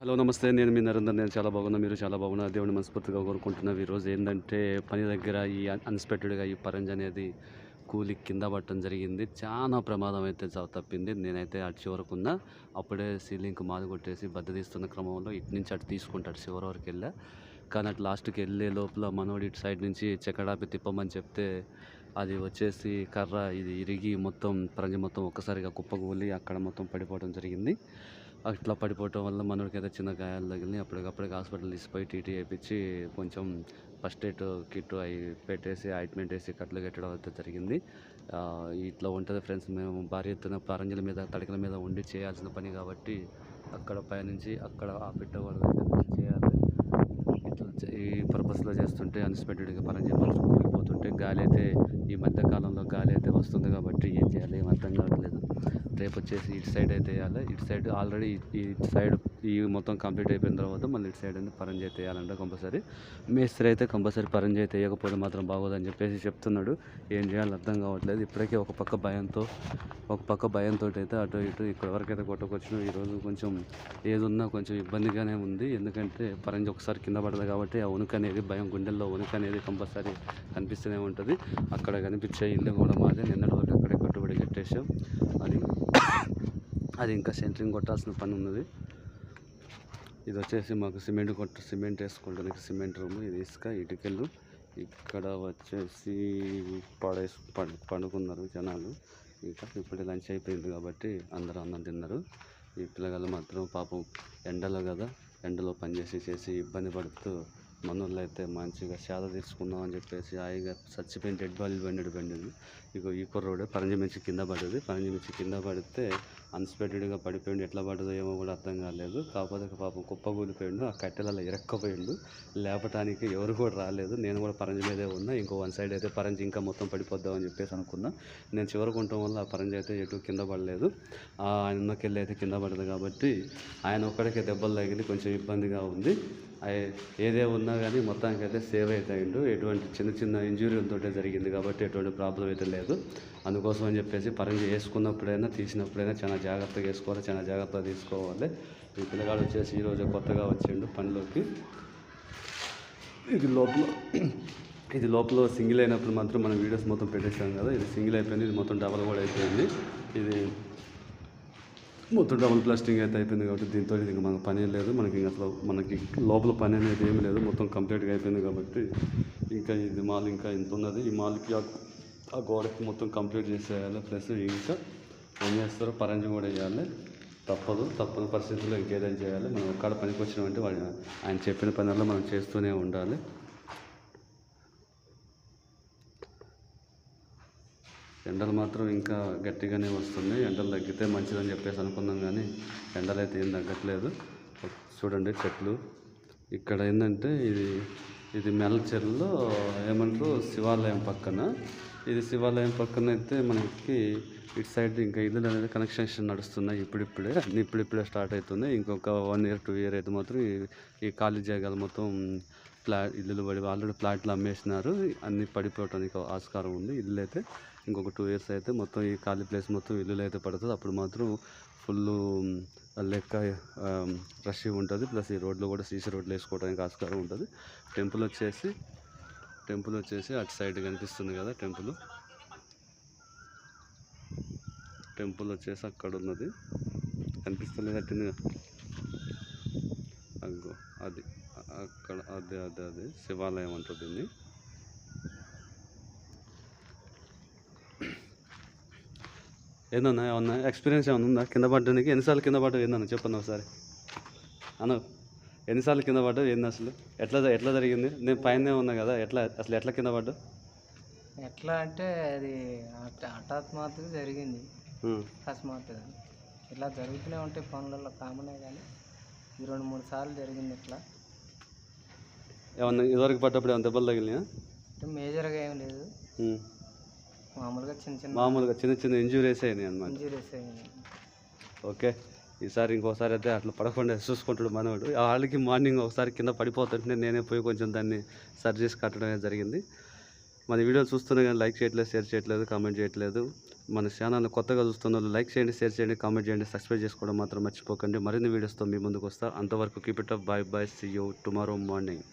Hello నమస్తే. నేను మీ నరేందర్. నేను చాలా బాగున్నా. మీరు చాలా బాగున్నా. దేవుని మనస్ఫూర్తిగా కోరుకుంటున్నాం ఈరోజు ఏంటంటే పని దగ్గర ఈ అన్ఎక్స్పెక్టెడ్గా ఈ పరంజ్ అనేది కూలి కింద పట్టడం జరిగింది. చాలా ప్రమాదం అయితే తప్పింది. నేనైతే అటు చివరకు ఉన్నా. అప్పుడే సీలింగ్ మాది కొట్టేసి బద్ద తీస్తున్న క్రమంలో ఇటు నుంచి అటు తీసుకుంటాడు. చివరి వరకు వెళ్ళా. కానీ అటు లాస్ట్కి వెళ్ళే లోపల మనోడు ఇటు సైడ్ నుంచి చెక్కడాపి తిప్పమని చెప్తే అది వచ్చేసి కర్ర ఇది ఇరిగి మొత్తం పరంజి మొత్తం ఒక్కసారిగా కుప్పగూలి అక్కడ మొత్తం పడిపోవడం జరిగింది. అట్లా పడిపోవటం వల్ల మనోడికి ఏదో చిన్న గాయాలు తగిలినాయి. అప్పటికప్పటికి హాస్పిటల్ తీసుకుపోయి టీటీ వేయించి కొంచెం ఫస్ట్ ఎయిడ్ కిట్ అవి పెట్టేసి ఆయింట్మెంట్ వేసి కట్లు కట్టడం అయితే జరిగింది. ఇట్లా ఉంటుంది ఫ్రెండ్స్. మేము భారీ ఎత్తున పరంజల మీద తడికల మీద ఉండి చేయాల్సిన పని కాబట్టి అక్కడ పైనుంచి అక్కడ ఆ పెట్టకూడదు చేయాలి. ఇట్లా ఈ పర్పస్లో చేస్తుంటే అన్ఎక్స్పెక్టెడ్గా పరంజి మాత్రం కూలిపోతుంటే గాలి అయితే ఈ మధ్యకాలంలో గాలి అయితే వస్తుంది కాబట్టి ఏం చేయాలి? ఏం అర్థం కావట్లేదు. రేపు వచ్చేసి ఇటు సైడ్ అయితే వేయాలి. ఇటు సైడ్ ఆల్రెడీ ఇటు సైడ్ ఈ మొత్తం కంప్లీట్ అయిపోయిన తర్వాత మళ్ళీ ఇటు సైడ్ అనేది పరంజి అయితే వేయాలంట కంపల్సరీ. మేస్త్రి అయితే కంపల్సరీ పరంజి అయితే వేయకపోతే మాత్రం బాగోదని చెప్పేసి చెప్తున్నాడు. ఏం చేయాలో అర్థం కావట్లేదు. ఇప్పటికే ఒక పక్క భయంతో ఒక పక్క భయంతో అయితే అటు ఇటు ఇక్కడ వరకైతే కొట్టుకొచ్చిన. ఈరోజు కొంచెం ఏదున్నా కొంచెం ఇబ్బందిగానే ఉంది. ఎందుకంటే పరంజి ఒకసారి కింద పడదు కాబట్టి ఆ ఉనికి అనేది భయం గుండెల్లో ఉనికి అనేది కంపల్సరీ కనిపిస్తూనే ఉంటుంది. అక్కడ కనిపించే ఇల్లు కూడా మాదే. నిన్నటి వరకు అక్కడే కట్టుబడి కట్టేసాం అది అది ఇంకా సెంటరింగ్ కొట్టాల్సిన పని ఉన్నది. ఇది వచ్చేసి మాకు సిమెంట్ కొట్ట సిమెంట్ వేసుకోవడానికి సిమెంట్ రూమ్ ఇది ఇసుక ఇటుకలు. ఇక్కడ వచ్చేసి పడేసి పండు పండుకున్నారు జనాలు. ఇంకా ఇప్పుడు లంచ్ అయిపోయింది కాబట్టి అందరూ అన్నం తిన్నారు. ఈ పిల్లగాళ్ళు మాత్రం పాపం ఎండలో కదా ఎండలో పనిచేసి చేసి ఇబ్బంది పడుతూ మనోళ్ళు అయితే మంచిగా సేద తీసుకుందాం అని చెప్పేసి హాయిగా చచ్చిపోయిన డెడ్ బాడీ బండి బండిది ఇగో ఈ కుర్రోడు పరంజి మించి కింద పడింది పరంజి మించి కింద పడితే అన్స్పెక్టెడ్గా పడిపోయిండు. ఎట్లా పడదో ఏమో కూడా అర్థం కాలేదు. కాకపోతే పాపం కుప్పగూలిపోయిండు ఆ కట్టెలలో ఇరక్కపోయిండు. లేపటానికి ఎవరు కూడా రాలేదు. నేను కూడా పరంజి మీదే ఉన్నా. ఇంకో వన్ సైడ్ అయితే పరంజి ఇంకా మొత్తం పడిపోద్దాం అని చెప్పేసి అనుకున్నా. నేను చివరికి ఉండటం వల్ల ఆ పరంజి అయితే ఎటు కింద పడలేదు. ఆయన ఉన్నకెళ్ళి అయితే కింద పడదు కాబట్టి ఆయన ఒక్కడికే దెబ్బలు తగిలి కొంచెం ఇబ్బందిగా ఉంది. ఏదే ఉన్నా కానీ మొత్తానికి అయితే సేవ్ అవుతాయిండు ఎటువంటి చిన్న చిన్న ఇంజురీలతో జరిగింది కాబట్టి ఎటువంటి ప్రాబ్లం అయితే లేదు. అందుకోసం అని చెప్పేసి పరంజి వేసుకున్నప్పుడైనా తీసినప్పుడైనా చాలా జాగ్రత్తగా వేసుకోవాలి చాలా జాగ్రత్తగా తీసుకోవాలి. ఈ పిల్లగాడు వచ్చేసి ఈరోజు కొత్తగా వచ్చిండు పనిలోకి. ఇది లోపల. ఇది లోపల సింగిల్ అయినప్పుడు మాత్రం మనం వీడియోస్ మొత్తం పెట్టేసాం కదా. ఇది సింగిల్ అయిపోయింది. ఇది మొత్తం డబల్ కూడా అయిపోయింది. ఇది మొత్తం డబుల్ ప్లాస్టింగ్ అయితే అయిపోయింది కాబట్టి దీంతో ఇంకా మనకు పని లేదు. మనకి ఇంకా అసలు మనకి లోపల పని అనేది ఏమి లేదు. మొత్తం కంప్లీట్గా అయిపోయింది కాబట్టి ఇంకా ఇది మాల్ ఇంకా ఇంత ఉన్నది. ఈ మాల్కి ఆ- ఆ గోడకి మొత్తం కంప్లీట్ చేసేయాలి. ప్లస్ ఇంకా ఏం చేస్తారో పరంజి కూడా వేయాలి. తప్పదు. తప్పని పరిస్థితుల్లో ఇంకేదైనా చేయాలి. మనం ఒక్కడ పనికి వచ్చినామంటే వాడు ఆయన చెప్పిన పనుల్లో మనం చేస్తూనే ఉండాలి. ఎండలు మాత్రం ఇంకా గట్టిగానే వస్తున్నాయి. ఎండలు తగ్గితే మంచిదని చెప్పేసి అనుకున్నాం కానీ ఎండలు అయితే ఏం తగ్గట్లేదు. చూడండి చెట్లు. ఇక్కడ ఏంటంటే ఇది ఇది మెల్లచెరులో ఏమంటారు? శివాలయం పక్కన. ఇది శివాలయం పక్కన అయితే మనకి ఇటు సైడ్ ఇంకా ఇల్లు అనేది కనెక్షన్ నడుస్తున్నాయి ఇప్పుడిప్పుడే. అన్ని ఇప్పుడిప్పుడే స్టార్ట్ అవుతున్నాయి. ఇంకొక వన్ ఇయర్ టూ ఇయర్ అయితే మాత్రం ఈ ఖాళీ జాగాలు మొత్తం ఫ్లాట్ ఇల్లులు పడి ఆల్రెడీ ఫ్లాట్లు అమ్మేసినారు. అన్నీ పడిపోవడానికి ఆస్కారం ఉంది. ఇల్లు అయితే ఇంకొక టూ ఇయర్స్ అయితే మొత్తం ఈ ఖాళీ ప్లేస్ మొత్తం ఇల్లులు అయితే పడుతుంది. అప్పుడు మాత్రం ఫుల్ లెక్క రష్ ఉంటుంది. ప్లస్ ఈ రోడ్లో కూడా సీసీ రోడ్లు వేసుకోవడానికి ఆస్కారం ఉంటుంది. టెంపుల్ వచ్చేసి టెంపుల్ వచ్చేసి అటు సైడ్ కనిపిస్తుంది కదా టెంపుల్ టెంపుల్ వచ్చేసి అక్కడ ఉన్నది. కనిపిస్తుంది కట్టిందిగా అగ్గో అది అక్కడ అదే అదే అదే శివాలయం అంటారు దీన్ని. ఏందన్నా ఏమన్నా ఎక్స్పీరియన్స్ ఏమన్నా ఉందా? కింద పడ్డానికి ఎన్నిసార్లు కింద పడ్డావు ఏందన్నా? చెప్పండి ఒకసారి. అన్న ఎన్నిసార్లు కింద పడ్డావు ఏంది అసలు? ఎట్లా ఎట్లా జరిగింది? నేను పైన ఉన్నా కదా ఎట్లా అసలు ఎట్లా కింద పడ్డావు? ఎట్లా అంటే అది హఠ- హఠాత్మాత్తుగా జరిగింది. అకస్మాత్తుగా. ఇలా జరుగుతూనే ఉంటాయి పనులలో కామనే కానీ ఈ రెండు మూడు సార్లు జరిగింది ఇట్లా. ఏమన్నా ఇదివరకు పడ్డప్పుడు ఏమైనా దెబ్బలు తగిలినాయా? అంటే మేజర్గా ఏం లేదు. మామూలుగా చిన్న చిన్న మామూలుగా చిన్న చిన్న ఇంజురీస్ అయినాయి అనమాట ఇంజరీస్ అయ్యాయి ఓకే. ఈసారి ఇంకోసారి అయితే అట్లా పడకుండా చూసుకుంటాడు మనవాడు వాళ్ళకి మార్నింగ్ ఒకసారి కింద పడిపోతుంటే నేనే పోయి కొంచెం దాన్ని సరి చేసి కట్టడం అనేది జరిగింది. మన వీడియోలు చూస్తున్నా కానీ లైక్ చేయట్లేదు షేర్ చేయట్లేదు కామెంట్ చేయట్లేదు. మన ఛానల్ కొత్తగా చూస్తున్న వాళ్ళు లైక్ చేయండి షేర్ చేయండి కామెంట్ చేయండి సబ్స్క్రైబ్ చేసుకోవడం మాత్రం మర్చిపోకండి. మరిన్ని వీడియోస్తో మీ ముందుకు వస్తా. అంతవరకు keep it up bye bye see you tomorrow morning